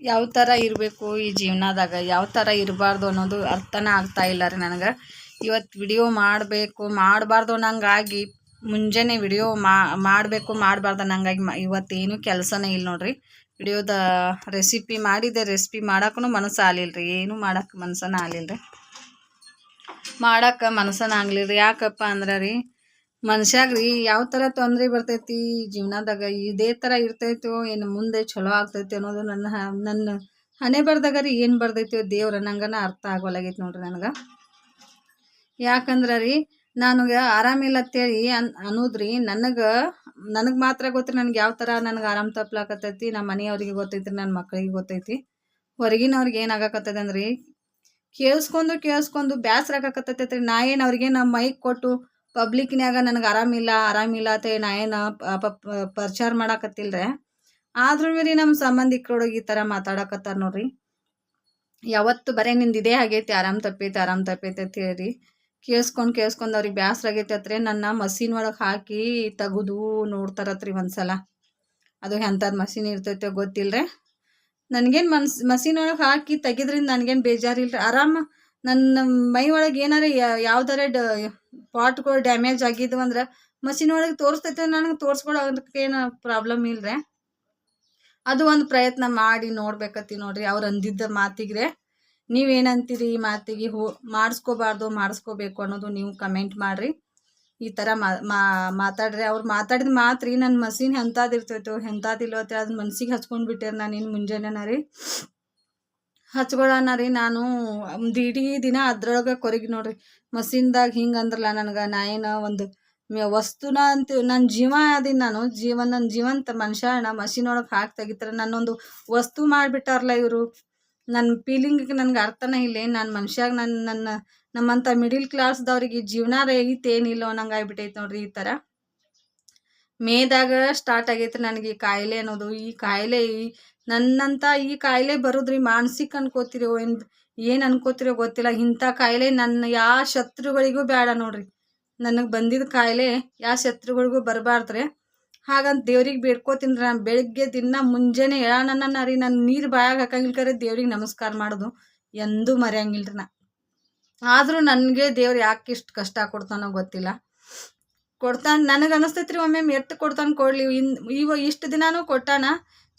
ಯಾವ ಥರ ಇರಬೇಕು ಈ ಜೀವನದಾಗ, ಯಾವ ಥರ ಇರಬಾರ್ದು ಅನ್ನೋದು ಅರ್ಥನೇ ಆಗ್ತಾ ಇಲ್ಲ ರೀ ನನಗೆ. ಇವತ್ತು ವಿಡಿಯೋ ಮಾಡಬೇಕು, ಮಾಡಬಾರ್ದು ಅನ್ನಂಗಾಗಿ ಮುಂಜಾನೆ ವಿಡಿಯೋ ಮಾಡಬೇಕು, ಮಾಡಬಾರ್ದು ಅನ್ನಂಗಾಗಿ ಮ, ಇವತ್ತೇನು ಕೆಲಸನೇ ಇಲ್ಲ ನೋಡ್ರಿ. ವಿಡಿಯೋದ ರೆಸಿಪಿ ಮಾಡಿದೆ ರೆಸಿಪಿ ಮಾಡೋಕ್ಕೂ ಮನಸ್ಸು ಆಗಲಿಲ್ಲ ರೀ. ಏನೂ ಮಾಡೋಕ್ಕೆ ಮನಸ್ಸನ್ನ ಆಗಲಿಲ್ಲ ರೀ. ಮಾಡಕ್ಕೆ ಮನಸ್ಸನ್ನ ಆಗಲಿಲ್ಲ ರೀ. ಯಾಕಪ್ಪ ಅಂದ್ರೆ ರೀ ಮನುಷ್ಯಾಗ ರೀ ಯಾವ ಥರ ತೊಂದರೆ ಬರ್ತೈತಿ ಜೀವನದಾಗ, ಇದೇ ಥರ ಇರ್ತೈತೋ, ಏನು ಮುಂದೆ ಚಲೋ ಆಗ್ತೈತಿ ಅನ್ನೋದು ನನ್ನ ನನ್ನ ಹಣೆ ಬರ್ದಾಗ ರೀ ಏನು ಬರ್ದೈತೋ ದೇವ್ರ ನಂಗನ ಅರ್ಥ ಆಗೋಲಾಗೈತಿ ನೋಡ್ರಿ ನನಗೆ. ಯಾಕಂದ್ರೆ ರೀ, ನನಗೆ ಆರಾಮಿಲ್ಲ ಅಂತೇಳಿ ಅನ್, ಅನ್ನೋದ್ರಿ, ನನಗೆ ನನಗೆ ಮಾತ್ರ ಗೊತ್ತ್ರಿ ನನಗೆ ಯಾವ ಥರ ನನಗೆ ಆರಾಮ್ ತಪ್ಲಾಕತ್ತೈತಿ ನಮ್ಮ ಮನೆಯವ್ರಿಗೆ ಗೊತ್ತೈತಿ ನನ್ನ ಮಕ್ಕಳಿಗೆ ಗೊತ್ತೈತಿ. ಹೊರಗಿನವ್ರಿಗೆ ಏನಾಗಕತ್ತದ ಅಂದ್ರಿ, ಕೇಳಿಸ್ಕೊಂಡು ಕೇಳಿಸ್ಕೊಂಡು ಬೇಸರ ಆಗಾಕತ್ತೈತಿ ನಾ ಏನು ಅವ್ರಿಗೆ ನಮ್ಮ ಮೈಕ್ ಕೊಟ್ಟು ಪಬ್ಲಿಕ್ನ್ಯಾಗ ನನಗೆ ಆರಾಮಿಲ್ಲ ಆರಾಮಿಲ್ಲ ಅಂತ ನಾ ಏನು ಪ್ರಚಾರ ಮಾಡಾಕತ್ತಿಲ್ರೆ. ಆದ್ರೂ ರೀ ನಮ್ಮ ಸಂಬಂಧಿಕರೊಳಗೆ ಈ ಥರ ಮಾತಾಡಕತ್ತಾರ ನೋಡ್ರಿ. ಯಾವತ್ತು ಬರೀ ನಿಂದು ಇದೇ ಆಗೈತಿ, ಆರಾಮ್ ತಪ್ಪೈತಿ ಆರಾಮ್ ತಪ್ಪೈತಿ ಅಂತ ಹೇಳಿ ಕೇಳಿಸ್ಕೊಂಡು ಕೇಳಿಸ್ಕೊಂಡು ಅವ್ರಿಗೆ ಬೇಸರ ಆಗೈತಿ ನನ್ನ ಮಸೀನ್ ಒಳಗೆ ಹಾಕಿ ತೆಗೆದು ನೋಡ್ತಾರತ್ರಿ ಒಂದ್ಸಲ. ಅದು ಎಂಥದ್ದು ಮಸೀನ್ ಇರ್ತೈತೆ ಗೊತ್ತಿಲ್ಲರೆ ನನಗೇನು ಮನ್ಸ್, ಮಸೀನ್ ಒಳಗೆ ಹಾಕಿ ತೆಗಿದ್ರಿಂದ ನನಗೇನು ಬೇಜಾರಿಲ್ಲ ಆರಾಮ ನನ್ನ ಮೈ ಒಳಗೆ ಏನಾರ ಯಾವ್ದಾರ ಡ, ಪಾಟ್ಗಳು ಡ್ಯಾಮೇಜ್ ಆಗಿದ್ವು ಅಂದ್ರೆ ಮಷಿನ್ ಒಳಗೆ ತೋರಿಸ್ತೈತೆ ನನಗೆ ತೋರಿಸ್ಕೊಳೋದಕ್ಕೆ ಏನು ಪ್ರಾಬ್ಲಮ್ ಇಲ್ಲರೆ ಅದು ಒಂದು ಪ್ರಯತ್ನ ಮಾಡಿ ನೋಡ್ಬೇಕತ್ತಿ ನೋಡ್ರಿ ಅವ್ರು ಅಂದಿದ್ದ ಮಾತಿಗೆ ನೀವೇನಂತೀರಿ ಈ ಮಾತಿಗೆ ಹೋ, ಮಾಡಿಸ್ಕೋಬಾರ್ದು ಮಾಡಿಸ್ಕೋಬೇಕು ಅನ್ನೋದು ನೀವು ಕಮೆಂಟ್ ಮಾಡಿರಿ. ಈ ಥರ ಮಾತಾಡ್ರಿ ಅವ್ರು ಮಾತಾಡಿದ ಮಾತ್ರಿ ನನ್ನ ಮಸೀನ್ ಎಂಥದ್ದು ಇರ್ತೈತೋ ಅಂತ ಅದನ್ನ ಮನ್ಸಿಗೆ ಹಚ್ಕೊಂಡು ಬಿಟ್ಟೆ ನಾನು ಇನ್ನು ಮುಂಜಾನೆನ ರೀ. ಹಚ್ಕೊಳ್ಳೋಣ ರೀ ನಾನು. ಒಂದು ಇಡೀ ದಿನ ಅದ್ರೊಳಗೆ ಕೊರಗಿ ನೋಡ್ರಿ. ಮಸೀನ್ದಾಗ ಹಿಂಗೆ ಅಂದ್ರಲ್ಲ ನನಗೆ, ನಾ ಏನು ಒಂದು ವಸ್ತುನ ಅಂತ ನನ್ನ ಜೀವ ಅದೀನಿ ನಾನು. ಜೀವನ ನನ್ನ ಜೀವಂತ ಮನುಷ್ಯನ ಮಷೀನ್ ಒಳಗೆ ಹಾಕಿ ತೆಗಿತಾರೆ ನನ್ನೊಂದು ವಸ್ತು ಮಾಡಿಬಿಟ್ಟಾರಲ್ಲ ಇವರು. ನನ್ನ ಫೀಲಿಂಗಿಗೆ ನನಗೆ ಅರ್ಥನೇ ಇಲ್ಲ. ನಾನು ಮನುಷ್ಯಾಗ ನನ್ನ ನನ್ನ ನಮ್ಮಂಥ ಮಿಡಿಲ್ ಕ್ಲಾಸ್ದವ್ರಿಗೆ ಜೀವನ ಏನಿಲ್ಲ ಅನ್ನಂಗೆ ಆಗ್ಬಿಟ್ಟೈತೆ ನೋಡ್ರಿ ಈ ಥರ ಮೇದಾಗ ಸ್ಟಾರ್ಟ್ ಆಗೈತೆ ನನಗೆ ಈ ಕಾಯಿಲೆ ಅನ್ನೋದು. ಈ ಕಾಯಿಲೆ ನನ್ನಂತ ಈ ಕಾಯಿಲೆ ಬರೋದ್ರಿ ಮಾನಸಿಕ ಅನ್ಕೋತಿರೋ ಏನು ಏನು ಅನ್ಕೋತಿರೋ ಗೊತ್ತಿಲ್ಲ. ಇಂಥ ಕಾಯಿಲೆ ನನ್ನ ಯಾವ ಶತ್ರುಗಳಿಗೂ ಬೇಡ ನೋಡ್ರಿ. ನನಗೆ ಬಂದಿದ್ದ ಕಾಯಿಲೆ ಯಾವ ಶತ್ರುಗಳಿಗೂ ಬರಬಾರ್ದ್ರೆ. ಹಾಗಂತ ದೇವ್ರಿಗೆ ಬೇಡ್ಕೋತೀನಿ ನಾನು ಬೆಳಗ್ಗೆ ದಿನ ಮುಂಜಾನೆ ಎಳಾನ ರೀ. ನಾನು ನೀರು ಬಾಯಾಗ ಹಾಕಂಗಿಲ್ಲ ಕರೆ. ದೇವ್ರಿಗೆ ನಮಸ್ಕಾರ ಮಾಡೋದು. ಎಂದೂ ಮರೆಯಂಗಿಲ್ಲ ರೀ ನಾ. ಆದರೂ ನನಗೆ ದೇವ್ರು ಯಾಕೆ ಇಷ್ಟು ಕಷ್ಟ ಕೊಡ್ತಾನೋ ಗೊತ್ತಿಲ್ಲ. ಕೊಡ್ತಾನೆ, ನನಗೆ ಅನಿಸ್ತೈತೆ ರೀ ಒಮ್ಮೆ ಎತ್ತು ಕೊಡ್ತಾನೆ ಕೊಡಲಿ, ಇನ್ ಇವ ಇಷ್ಟು ದಿನಾನೂ ಕೊಟ್ಟಾನ,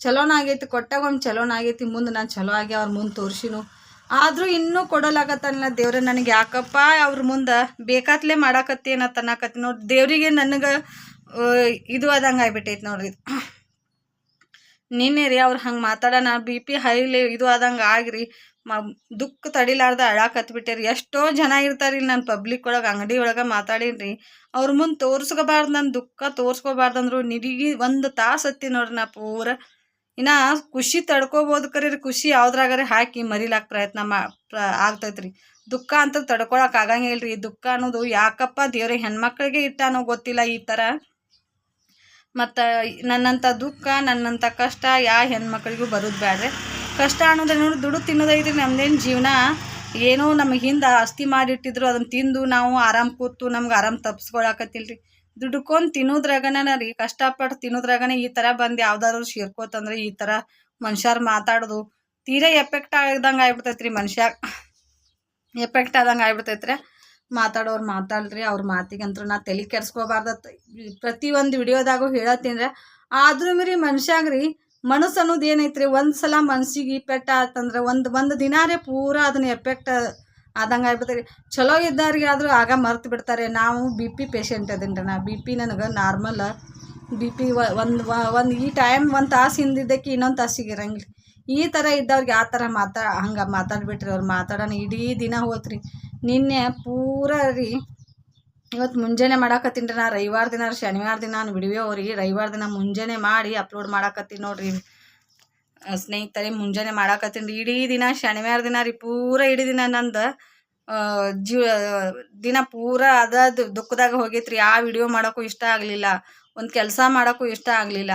ಚಲೋನ ಆಗೈತಿ, ಕೊಟ್ಟಾಗ ಒಮ್ಮೆ ಚಲೋನ ಆಗೈತಿ, ಮುಂದೆ ನಾನು ಚಲೋ ಆಗಿ ಅವ್ರ ಮುಂದೆ ತೋರಿಸಿನು ಆದರೂ ಇನ್ನೂ ಕೊಡಲಾಗತ್ತಲ್ಲ ದೇವ್ರೆ ನನಗೆ, ಯಾಕಪ್ಪ ಅವ್ರ ಮುಂದೆ ಬೇಕಾತ್ಲೆ ಮಾಡಾಕತ್ತಿ ಅನ್ನೋ ತನ್ನಾಕತ್ತಿ ನೋಡಿ, ದೇವರಿಗೆ ನನಗೆ ಇದು ಆದಂಗೆ ಆಗ್ಬಿಟ್ಟೈತೆ ನೋಡ್ರಿ. ನಿನ್ನೆ ರೀ ಅವ್ರು ಹಂಗೆ ಮಾತಾಡೋಣ, ಬಿ ಪಿ ಹೈಲಿ ಇದು ಆದಂಗೆ ಆಗ್ರಿ ಮ, ದುಃಖ ತಡಿಲಾರ್ದ ಅಳಾಕತ್ಬಿಟ್ಟೆ ಎಷ್ಟೋ ಜನ ಇರ್ತಾರೆ ನಾನು ಪಬ್ಲಿಕ್ ಒಳಗೆ, ಅಂಗಡಿ ಒಳಗೆ ಮಾತಾಡೀನಿ ಅವ್ರ ಮುಂದೆ ತೋರ್ಸ್ಕೋಬಾರ್ದು ನನ್ನ ದುಃಖ ತೋರ್ಸ್ಕೋಬಾರ್ದು ಅಂದ್ರು ನಿಡಿಗಿ ಒಂದು ತಾಸು ಹತ್ತಿ ನೋಡ್ರಿ ನಾ ಪೂರ. ಇನ್ನು ಖುಷಿ ತಡ್ಕೋಬೋದು ಕರೀರಿ. ಖುಷಿ ಯಾವ್ದ್ರಾಗಾರೆ ಹಾಕಿ ಮರಿಲಾಕ ಪ್ರಯತ್ನ ಮಾ, ಪ್ರ, ಆಗ್ತೈತ್ರಿ. ದುಃಖ ಅಂತ ತಡ್ಕೊಳಕ್ ಆಗಂಗಿಲ್ಲ ರೀ ದುಃಖ ಅನ್ನೋದು ಯಾಕಪ್ಪ ದೇವ್ರ ಹೆಣ್ಮಕ್ಳಿಗೆ ಇಟ್ಟಾನೋ ಗೊತ್ತಿಲ್ಲ ಈ ಥರ ಮತ್ತು ನನ್ನಂಥ ದುಃಖ ನನ್ನಂಥ ಕಷ್ಟ ಯಾ ಹೆಣ್ಮಕ್ಳಿಗೂ ಬರೋದು ಬೇಡ್ರಿ ಕಷ್ಟ ಅನ್ನೋದ್ರೆ ನೋಡಿ, ದುಡ್ಡು ತಿನ್ನೋದೈತ್ರಿ ನಮ್ದೇನು ಜೀವನ? ಏನೋ ನಮಗೆ ಹಿಂದೆ ಆಸ್ತಿ ಮಾಡಿಟ್ಟಿದ್ರು ಅದನ್ನು ತಿಂದು ನಾವು ಆರಾಮ್ ಕೂತು ನಮ್ಗೆ ಆರಾಮ್ ತಪ್ಸ್ಕೊಳಕತ್ತಿಲ್ಲ ರೀ ದುಡ್ಕೊಂಡು ತಿನ್ನೋದ್ರಾಗನ ರೀ, ಕಷ್ಟಪಟ್ಟು ತಿನ್ನೋದ್ರಾಗನ ಈ ಥರ ಬಂದು ಯಾವ್ದಾದ್ರು ಸೇರ್ಕೋತಂದ್ರೆ ಈ ಥರ ಮನುಷ್ಯರು ಮಾತಾಡೋದು. ತೀರಾ ಎಫೆಕ್ಟ್ ಆಗ್ದಂಗೆ ಆಗ್ಬಿಡ್ತೈತೆ ರೀ ಮನುಷ್ಯ. ಎಫೆಕ್ಟ್ ಆದಂಗೆ ಆಗ್ಬಿಡ್ತೈತ್ರಿ. ಮಾತಾಡೋರು ಮಾತಾಡ್ರಿ, ಅವ್ರ ಮಾತಿಗಂತೂ ನಾ ತಲೆ ಪ್ರತಿ ಒಂದು ವಿಡಿಯೋದಾಗೂ ಹೇಳತ್ತೀನಿ ಆದ್ರೂ ಮೀರಿ ಮನುಷ್ಯಾಗ ರೀ ಮನಸ್ಸು ಅನ್ನೋದು ಏನೈತ್ರಿ? ಒಂದು ಸಲ ಮನ್ಸಿಗೆ ಇಫೆಕ್ಟ್ ಆತಂದ್ರೆ ಒಂದು ಒಂದು ದಿನಾರೇ ಪೂರ ಅದನ್ನ ಎಫೆಕ್ಟ್ ಆದಂಗೆ ಆಗ್ಬಿಡ್ತಾರೆ ಚಲೋ ಇದ್ದವ್ರಿಗೆ ಆದರೂ ಆಗ ಮರ್ತು ಬಿಡ್ತಾರೆ. ನಾವು ಬಿ ಪಿ ಪೇಷಂಟ್ ಅದೀನಿ ರೀ ನಾ. ಬಿ ಪಿ ನನಗೆ ನಾರ್ಮಲ್ ಬಿ ಪಿ ಒಂದು ಒಂದು ಈ ಟೈಮ್ ಒಂದು ತಾಸು ಹಿಂದಿದ್ದಕ್ಕೆ ಇನ್ನೊಂದು ತಾಸಿಗೆ ಇರಂಗಿಲ್ಲ ಈ ಥರ ಇದ್ದವ್ರಿಗೆ ಆ ಥರ ಮಾತಾ, ಹಂಗೆ ಮಾತಾಡ್ಬಿಟ್ರಿ ಅವ್ರು ಮಾತಾಡೋಣ. ಇಡೀ ದಿನ ಹೋತ್ರಿ. ನಿನ್ನೆ ಪೂರ ರೀ ಇವತ್ತು ಮುಂಜಾನೆ ಮಾಡಾಕತ್ತೀನಿ ರೀ ನಾ ರವಿವಾರ ದಿನ ಶನಿವಾರ ದಿನ ನಾನು ವಿಡಿಯೋ ಅವ್ರಿಗೆ ರವಿವಾರ ದಿನ ಮುಂಜಾನೆ ಮಾಡಿ ಅಪ್ಲೋಡ್ ಮಾಡಾಕತ್ತೀನಿ ನೋಡ್ರಿ. ಸ್ನೇಹಿತರೆ, ಮುಂಜಾನೆ ಮಾಡಾಕತ್ತೀನಿ ರೀ. ಇಡೀ ದಿನ, ಶನಿವಾರ ದಿನ ರೀ, ಪೂರ ಇಡೀ ದಿನ ನಂದು ಜೀವ, ದಿನ ಪೂರ ಅದ ದುಃಖದಾಗ ಹೋಗೈತ್ರಿ. ಆ ವಿಡಿಯೋ ಮಾಡೋಕ್ಕೂ ಇಷ್ಟ ಆಗಲಿಲ್ಲ. ಒಂದು ಕೆಲಸ ಮಾಡೋಕ್ಕೂ ಇಷ್ಟ ಆಗಲಿಲ್ಲ.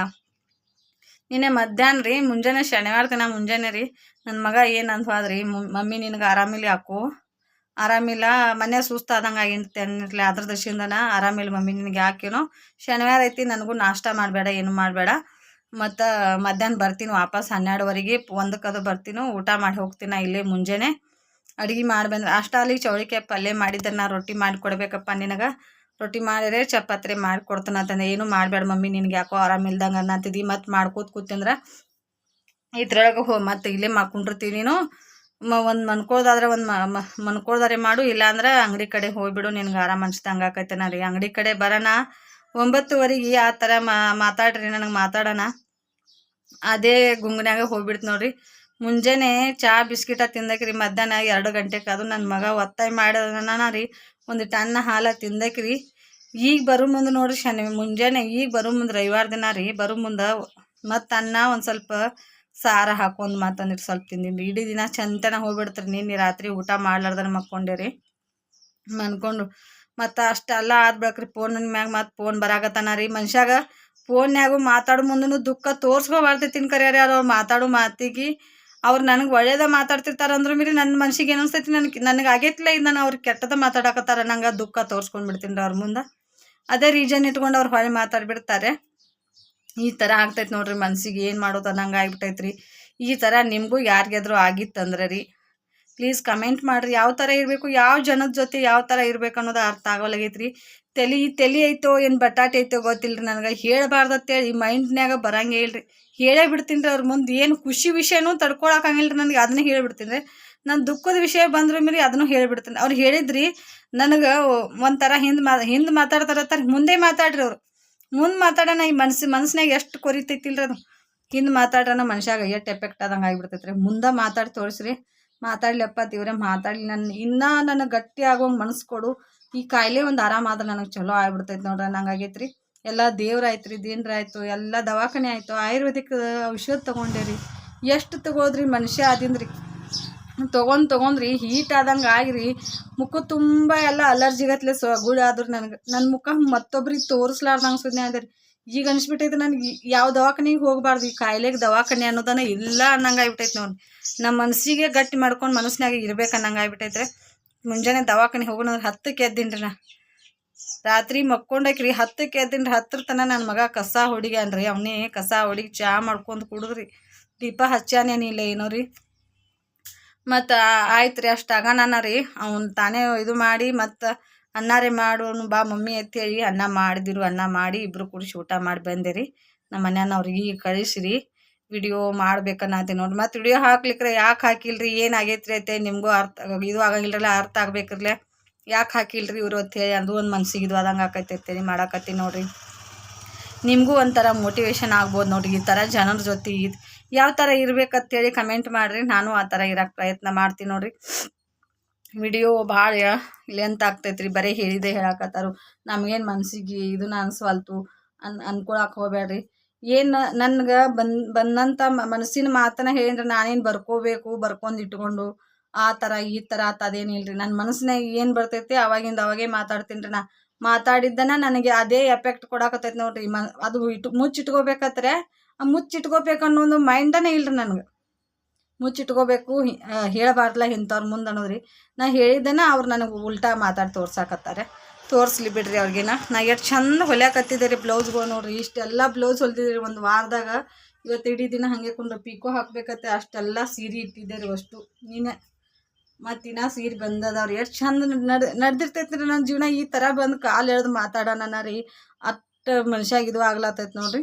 ನಿನ್ನೆ ಮಧ್ಯಾಹ್ನ ರೀ, ಮುಂಜಾನೆ ಶನಿವಾರ ದಿನ ಮುಂಜಾನೆ ರೀ ನನ್ನ ಮಗ ಏನು ಹೋದ್ರಿ ಮಮ್ಮಿ ನಿನಗೆ ಆರಾಮಿಲ್ಲ ಯಾಕೋ ಆರಾಮಿಲ್ಲ, ಮನೆ ಸುಸ್ತಾದಂಗೆ ಆಗಿರ್ತೇನಿರ್ಲಿ ಅದ್ರ ದಶಿಂದನ ಆರಾಮಿಲ್ಲ ಮಮ್ಮಿ, ನಿನಗೆ ಯಾಕೇನೋ? ಶನಿವಾರ ಐತಿ, ನನಗೂ ನಾಷ್ಟ ಮಾಡಬೇಡ, ಏನು ಮಾಡಬೇಡ. ಮತ್ತು ಮಧ್ಯಾಹ್ನ ಬರ್ತೀನಿ ವಾಪಸ್ ಹನ್ನೆರಡುವರೆಗೆ, ಒಂದಕ್ಕದು ಬರ್ತೀನಿ, ಊಟ ಮಾಡಿ ಹೋಗ್ತೀನಿ ಇಲ್ಲೇ ಮುಂಜಾನೆ. ಅಡುಗೆ ಮಾಡಿ ಅಷ್ಟ ಅಲ್ಲಿ ಚೌಳಿಕಾಯಿ ಪಲ್ಯ ಮಾಡಿದ್ದೆ ನಾ ರೊಟ್ಟಿ ಮಾಡಿ ಕೊಡ್ಬೇಕಪ್ಪ ನಿನಗೆ. ರೊಟ್ಟಿ ಮಾಡಿದ್ರೆ ಚಪಾತ್ರೆ ಮಾಡಿಕೊಡ್ತಾನೆ ಅಂತಂದೆ. ಏನು ಮಾಡಬೇಡ ಮಮ್ಮಿ, ನಿನಗೆ ಯಾಕೋ ಆರಾಮಿಲ್ದಂಗೆ ಅನ್ನತ್ತಿದ್ದಿ ಮತ್ತು ಮಾಡ್ಕೋತ ಕೂತಂದ್ರೆ ಇದ್ರೊಳಗೆ ಹೋ, ಮತ್ತು ಇಲ್ಲೇ ಮಾಡ್ಕೊಂಡಿರ್ತೀವಿ ನೀನು. ಮ, ಒಂದು ಮನ್ಕೊಳ್ದಾದ್ರೆ ಒಂದು ಮನ್ಕೋದಾರೆ ಮಾಡು, ಇಲ್ಲಾಂದ್ರೆ ಅಂಗಡಿ ಕಡೆ ಹೋಗ್ಬಿಡು, ನಿನ್ಗೆ ಆರಾಮ ಅನ್ಸ್ದಂಗೆ ಆಕೈತೆ ರೀ. ಅಂಗಡಿ ಕಡೆ ಬರೋಣ. ಒಂಬತ್ತುವರೆಗೆ ಆ ಥರ ಮಾತಾಡ್ರಿ, ನನಗೆ ಮಾತಾಡೋಣ. ಅದೇ ಗುಂಗ್ನ್ಯಾಗ ಹೋಗ್ಬಿಡ್ತು ನೋಡ್ರಿ. ಮುಂಜಾನೆ ಚಹಾ ಬಿಸ್ಕಿಟ ತಿಂದಕ್ರಿ ಮಧ್ಯಾಹ್ನ ಎರಡು ಗಂಟೆಗೆ ಅದು ನನ್ನ ಮಗ ಒತ್ತಾಯ ಮಾಡೋಣ ರೀ. ಒಂದು ಟನ್ನ ಹಾಲ ತಿಂದಕ್ರಿ ಈಗ ಬರೋ ಮುಂದೆ ನೋಡ್ರಿ ಶನಿ, ಮುಂಜಾನೆ ಈಗ ಬರೋ ಮುಂದೆ ರವಿವಾರ ದಿನ ರೀ. ಬರೋ ಮುಂದೆ ಮತ್ತು ಅನ್ನ ಒಂದು ಸ್ವಲ್ಪ ಸಾರ ಹಾಕೊಂಡು ಮಾತಂದಿಟ್ಟು ಸ್ವಲ್ಪ ತಿಂದಿನಿ ಇಡೀ ದಿನ ಚಂತನ ಹೋಗ್ಬಿಡ್ತಾರೆ. ನಿನ್ನೆ ರಾತ್ರಿ ಊಟ ಮಾಡ್ಲಾರ್ದನ ಮಕ್ಕೊಂಡೆ ರೀ. ಮನ್ಕೊಂಡು ಮತ್ತು ಅಷ್ಟೆಲ್ಲ ಫೋನ್ ಫೋನಿನ ಮ್ಯಾಗ ಮತ್ತು ಫೋನ್ ಬರಾಕತ್ತಾನ ರೀ. ಮನುಷ್ಯಾಗ ಫೋನ್ಯಾಗು ಮಾತಾಡೋ ಮುಂದೂ ದುಃಖ ತೋರ್ಸ್ಕೊಬಾರ್ದೈತಿನ ಕರಿಯಾರ ಯಾರು ಅವ್ರು. ಮಾತಾಡೋ ಮಾತಿಗೆ ಅವ್ರು ನನಗೆ ಒಳ್ಳೇದ ಮಾತಾಡ್ತಿರ್ತಾರೆ ಅಂದ್ರ ಮೀರಿ ನನ್ನ ಮನ್ಸಿಗೆ ಏನು ನನಗೆ ನನಗೆ ಆಗೈತಿಲ್ಲ ಇದು ನಾನು ಅವ್ರು ಕೆಟ್ಟದ ಮಾತಾಡಕತ್ತಾರ. ನಂಗೆ ದುಃಖ ತೋರ್ಸ್ಕೊಂಡ್ಬಿಡ್ತೀನಿ ರೀ ಅವ್ರ ಮುಂದೆ. ಅದೇ ರೀಸನ್ ಇಟ್ಕೊಂಡು ಅವ್ರು ಹೊಳೆ ಮಾತಾಡ್ಬಿಡ್ತಾರೆ. ಈ ಥರ ಆಗ್ತೈತೆ ನೋಡ್ರಿ ಮನ್ಸಿಗೆ, ಏನು ಮಾಡೋದು ಅನ್ನಂಗೆ ಆಗ್ಬಿಟ್ಟೈತೆ ಈ ಥರ ನಿಮಗೂ ಯಾರಿಗಾದ್ರೂ ಆಗಿತ್ತಂದ್ರೆ ರೀ ಪ್ಲೀಸ್ ಕಮೆಂಟ್ ಮಾಡಿರಿ. ಯಾವ ಥರ ಇರಬೇಕು, ಯಾವ ಜನದ ಜೊತೆ ಯಾವ ಥರ ಇರಬೇಕು ಅನ್ನೋದು ಅರ್ಥ ಆಗೋಲ್ಲಾಗೈತ್ರಿ ತಲೆ ತಲೆ ಐತೋ, ಏನು ಬಟಾಟೆ ಐತೋ ಗೊತ್ತಿಲ್ಲ ನನಗೆ. ಹೇಳ್ಬಾರ್ದತ್ತೇಳಿ ಈ ಮೈಂಡ್ನ್ಯಾಗ ಬರಂಗೆ ಇಲ್ರಿ. ಹೇಳೇ ಬಿಡ್ತೀನಿ ರೀ ಅವ್ರ ಮುಂದೆ. ಏನು ಖುಷಿ ವಿಷಯನೂ ತಡ್ಕೊಳಕ್ಕಾಗಿಲ್ಲ ರೀ ನನಗೆ, ಅದನ್ನೇ ಹೇಳ್ಬಿಡ್ತೀನಿ. ರೀ ನನ್ನ ದುಃಖದ ವಿಷಯ ಬಂದ್ರ ಮೇಲೆ ಅದನ್ನು ಹೇಳಿಬಿಡ್ತೀನಿ. ಅವ್ರು ಹೇಳಿದ್ರಿ, ನನಗೆ ಒಂಥರ ಹಿಂದೆ ಮಾ, ಹಿಂದೆ ಮಾತಾಡ್ತಾರ ಮುಂದೆ ಮಾತಾಡ್ರಿ ಅವ್ರು. ಮುಂದೆ ಮಾತಾಡೋಣ, ಈ ಮನ್ಸು ಮನ್ಸಿನಾಗ ಎಷ್ಟು ಕೊರಿತೈತಿಲ್ರಿ ಅದು? ಹಿಂದೆ ಮಾತಾಡೋಣ ಮನುಷ್ಯಾಗ ಎಷ್ಟು ಎಫೆಕ್ಟ್ ಆದಂಗೆ ಆಗಿಬಿಡ್ತೈತೆ ರೀ ಮುಂದೆ ಮಾತಾಡಿ ತೋರಿಸ್ರಿ. ಮಾತಾಡ್ಲಪ್ಪ ದೇವ್ರೆ, ಮಾತಾಡಲಿ. ನನ್ನ ಇನ್ನೂ ನನಗೆ ಗಟ್ಟಿ ಆಗೋಂಗೆ ಮನಸ್ಸು ಕೊಡು. ಈ ಕಾಯಿಲೆ ಒಂದು ಆರಾಮಾದ್ರೆ ನನಗೆ ಚಲೋ ಆಗ್ಬಿಡ್ತೈತೆ ನೋಡ್ರಿ, ನಂಗೆ ರೀ ಎಲ್ಲ ದೇವ್ರಾಯ್ತು ರೀ ದೇನ್ರಾಯ್ತು ಎಲ್ಲ ದವಾಖಾನೆ ಆಯಿತು, ಆಯುರ್ವೇದಿಕ್ ಔಷಧ ತೊಗೊಂಡೆ ರೀ ಎಷ್ಟು ತಗೋದ್ರಿ ಮನುಷ್ಯ ಆದಿಂದ್ರಿ? ತೊಗೊಂಡು ತೊಗೊಂಡ್ರಿ ಹೀಟ್ ಆದಂಗೆ ಆಗಿರಿ. ಮುಖ ತುಂಬ ಎಲ್ಲ ಅಲರ್ಜಿಗತ್ಲೆ ಸೊ ಆದ್ರೆ ನನಗೆ ನನ್ನ ಮುಖ ಮತ್ತೊಬ್ರಿಗೆ ತೋರಿಸ್ಲಾರ್ದಂಗೆ ಸುದ್ದಿ ಅಂದ್ರೆ ಈಗ ಅನ್ಸ್ಬಿಟ್ಟೈತೆ ನನಗೆ ಯಾವ ದವಾಖಾನೆಗೆ ಹೋಗಬಾರ್ದು, ಈ ಕಾಯಿಲೆಗೆ ದವಾಖಾನೆ ಅನ್ನೋದನ್ನ ಇಲ್ಲ ಅನ್ನಂಗೆ ಆಗ್ಬಿಟ್ಟೈತೆ ನೋಡಿ ನಮ್ಮ ಮನಸ್ಸಿಗೆ ಗಟ್ಟಿ ಮಾಡ್ಕೊಂಡು ಮನಸ್ಸಿನಾಗ ಇರ್ಬೇಕು ಅನ್ನಂಗೆ ಆಗ್ಬಿಟ್ಟೈತೆ. ಮುಂಜಾನೆ ದವಾಖಾನೆ ಹೋಗೋಣ ಹತ್ತಕ್ಕೆ ಎದ್ದಿನ್ರಿ ನಾ. ರಾತ್ರಿ ಮಕ್ಕೊಂಡಾಕ್ರಿ ಹತ್ತಕ್ಕೆ ಎದ್ದಿನ್ರಿ ಹತ್ತರ ತನ ನನ್ನ ಮಗ ಕಸ ಹೊಡಿಗ್ಯಾನ್ರಿ. ಅವನೇ ಕಸ ಹೊಡಿಗೆ ಚಹಾ ಮಾಡ್ಕೊಂಡು ಕುಡಿದ್ರಿ. ದೀಪ ಹಚ್ಚಾನೇನಿಲ್ಲ ಏನೋ ರೀ. ಮತ್ತು ಆಯ್ತು ರೀ ಅಷ್ಟು ಆಗಣ ರೀ. ಅವ್ನು ತಾನೇ ಇದು ಮಾಡಿ ಮತ್ತು ಅನ್ನಾರೇ ಮಾಡೋನು ಬಾ ಮಮ್ಮಿ ಅಂತೇಳಿ ಅನ್ನ ಮಾಡಿದಿರು, ಅನ್ನ ಮಾಡಿ ಇಬ್ಬರು ಕೂಡಿಸಿ ಊಟ ಮಾಡಿ ಬಂದೆ ರೀ ನಮ್ಮ ಅವ್ರಿಗೆ ಈಗ ಕಳಿಸ್ರಿ. ವಿಡಿಯೋ ಮಾಡ್ಬೇಕನ್ನತ್ತೆ ನೋಡಿ ಮತ್ತು ವಿಡಿಯೋ ಹಾಕ್ಲಿಕ್ರೆ ಯಾಕೆ ಹಾಕಿಲ್ರಿ? ಏನು ಆಗೈತ್ರಿ ಐತೆ ನಿಮಗೂ ಅರ್ಥ ಇದು ಆಗಂಗಿಲ್ಲರಲ್ಲ ಅರ್ಥ ಆಗ್ಬೇಕಿರ್ಲೆ. ಯಾಕೆ ಹಾಕಿಲ್ರಿ ಇವರು ಅಂತೇಳಿ ಅದು ಒಂದು ಮನ್ಸಿಗೆ ಇದು ಆದಂಗೆ ಆಕೈತೆ ಮಾಡಾಕತ್ತೀನಿ ನೋಡಿರಿ. ನಿಮಗೂ ಒಂಥರ ಮೋಟಿವೇಶನ್ ಆಗ್ಬೋದು ನೋಡಿರಿ. ಈ ಥರ ಜನರ ಜೊತೆ ಯಾವ ಥರ ಇರ್ಬೇಕಂತೇಳಿ ಕಮೆಂಟ್ ಮಾಡಿರಿ. ನಾನು ಆ ಥರ ಇರೋಕ್ಕೆ ಪ್ರಯತ್ನ ಮಾಡ್ತೀನಿ ನೋಡಿರಿ. ವಿಡಿಯೋ ಭಾಳ ಲೆಂತ್ ಆಗ್ತೈತ್ರಿ. ಬರೀ ಹೇಳಿದೆ ಹೇಳಕತ್ತಾರು. ನಮಗೇನು ಮನಸ್ಸಿಗೆ ಇದನ್ನ ಅನ್ಸ್ವಲ್ತು. ಅನ್ ಅನ್ಕೊಳಕ್ಕೆ ಹೋಗ್ಬೇಡ್ರಿ ಏನು ನನ್ಗೆ ಬಂದು ಬಂದಂಥ ಮನಸ್ಸಿನ ಮಾತನ್ನ ಹೇಳಿದ್ರೆ ನಾನೇನು ಬರ್ಕೋಬೇಕು, ಬರ್ಕೊಂಡು ಇಟ್ಕೊಂಡು ಆ ಥರ ಈ ಥರ ರೀ ನನ್ನ ಮನಸ್ಸಿನಾಗ ಏನು ಬರ್ತೈತಿ ಅವಾಗಿಂದ ಅವಾಗೇ ಮಾತಾಡ್ತೀನಿ ರೀ ನಾ. ಮಾತಾಡಿದ್ದನ ನನಗೆ ಅದೇ ಎಫೆಕ್ಟ್ ಕೊಡಾಕತ್ತೈತಿ ನೋಡ್ರಿ. ಮ ಅದು ಇಟ್ಟು ಮುಚ್ಚಿಟ್ಕೋಬೇಕತ್ರೆ ಮುಚ್ಚಿಟ್ಕೋಬೇಕು ಅನ್ನೋ ಒಂದು ಮೈಂಡನೇ ಇಲ್ರಿ ನನಗೆ. ಮುಚ್ಚಿಟ್ಕೋಬೇಕು ಹೇಳಬಾರ್ದಲ್ಲ ಇಂಥವ್ರ ಮುಂದೆ ಅನ್ನೋದ್ರಿ. ನಾ ಹೇಳಿದ್ದನ ಅವ್ರು ನನಗೆ ಉಲ್ಟಾ ಮಾತಾಡಿ ತೋರ್ಸಾಕತ್ತಾರೆ. ತೋರಿಸ್ಲಿ ಬಿಡ್ರಿ ಅವ್ರಿಗಿನ. ನಾ ಎಷ್ಟು ಚಂದ ಹೊಲ್ಯಾಕತ್ತಿದ್ದೆ ರೀ ಬ್ಲೌಸ್ಗಳು ನೋಡ್ರಿ. ಇಷ್ಟೆಲ್ಲ ಬ್ಲೌಸ್ ಹೊಲ್ತಿದ್ರಿ ಒಂದು ವಾರದಾಗ. ಇವತ್ತು ಇಡೀ ದಿನ ಹಾಗೆ ಕೊಂಡು ಪೀಕೋ ಹಾಕ್ಬೇಕತ್ತೆ. ಅಷ್ಟೆಲ್ಲ ಸೀರೆ ಇಟ್ಟಿದ್ದೆ ರೀ ಅಷ್ಟು. ನೀನೆ ಮತ್ತು ಇನ್ನೂ ಸೀರೆ ಬಂದದವ್ರು. ಎಷ್ಟು ಚಂದ ನಡ್ ನಡ್ದಿರ್ತೈತೆ ರೀ ನನ್ನ ಜೀವನ. ಈ ಥರ ಬಂದು ಕಾಲು ಎಳ್ದು ಮಾತಾಡೋಣ ರೀ. ಅಷ್ಟು ಮನ್ಷ್ಯಾಗ ಇದು ಆಗ್ಲತ್ತೈತೆ ನೋಡ್ರಿ.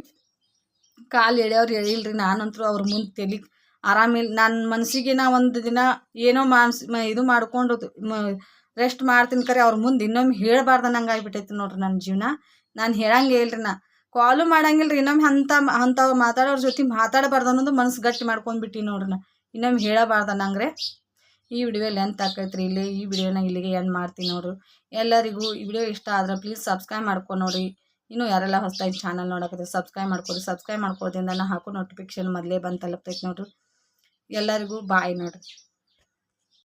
ಕಾಲು ಎಳೆಯವ್ರು ಎಳಿಲ್ರಿ ನಾನಂತರೂ ಅವ್ರ ಮುಂದೆ ತೆಲಿ ಆರಾಮಿಲ್ಲ ನನ್ನ ಮನಸ್ಸಿಗೆ ನಾ ಒಂದು ದಿನ ಏನೋ ಮಾನ್ಸ್ ಇದು ಮಾಡಿಕೊಂಡು ರೆಸ್ಟ್ ಮಾಡ್ತೀನಿ ಕರೆ ಅವ್ರ ಮುಂದೆ ಇನ್ನೊಮ್ಮೆ ಹೇಳ್ಬಾರ್ದು ನಂಗೆ ಆಗ್ಬಿಟ್ಟೈತಿ ನೋಡ್ರಿ ನನ್ನ ಜೀವನ. ನಾನು ಹೇಳಂಗೆ ಇಲ್ರಿ ನಾ. ಕಾಲು ಮಾಡಂಗಿಲ್ಲ ರೀ ಇನ್ನೊಮ್ಮೆ ಅಂಥ ಅಂಥವು ಮಾತಾಡೋರ ಜೊತೆ ಮಾತಾಡಬಾರ್ದು ಅನ್ನೋದು ಮನಸ್ಸು ಗಟ್ಟಿ ಮಾಡ್ಕೊಂಡ್ಬಿಟ್ಟು ನೋಡ್ರಿ ನಾ. ಇನ್ನೊಮ್ಮೆ ಹೇಳಬಾರ್ದ ನಂಗೆ ಈ ವಿಡಿಯೋ ಲೆಂತ್ ರೀ ಇಲ್ಲಿ ಈ ವಿಡಿಯೋನ ಇಲ್ಲಿಗೆ ಏನು ಮಾಡ್ತೀನಿ ನೋಡ್ರಿ. ಎಲ್ಲರಿಗೂ ಈ ವಿಡಿಯೋ ಇಷ್ಟ ಆದ್ರೆ ಪ್ಲೀಸ್ ಸಬ್ಸ್ಕ್ರೈಬ್ ಮಾಡ್ಕೊಂಡು ನೋಡಿರಿ. ಇನ್ನೂ ಯಾರೆಲ್ಲ ಹೊಸದಾಗಿ ಚಾನಲ್ ನೋಡೋಕ್ಕೆ ಸಬ್ಸ್ಕ್ರೈಬ್ ಮಾಡ್ಕೊರಿ ಸಬ್ಸ್ಕ್ರೈಬ್ ಮಾಡ್ಕೋದ್ರಿಂದ ನಾನು ಹಾಕೋ ನೋಟಿಫಿಕೇಶನ್ ಮೊದಲೇ ಬಂದು ತಲುಪ್ತೈತೆ ನೋಡ್ರಿ. ಎಲ್ಲರಿಗೂ ಬಾಯ್ ನೋಡಿರಿ.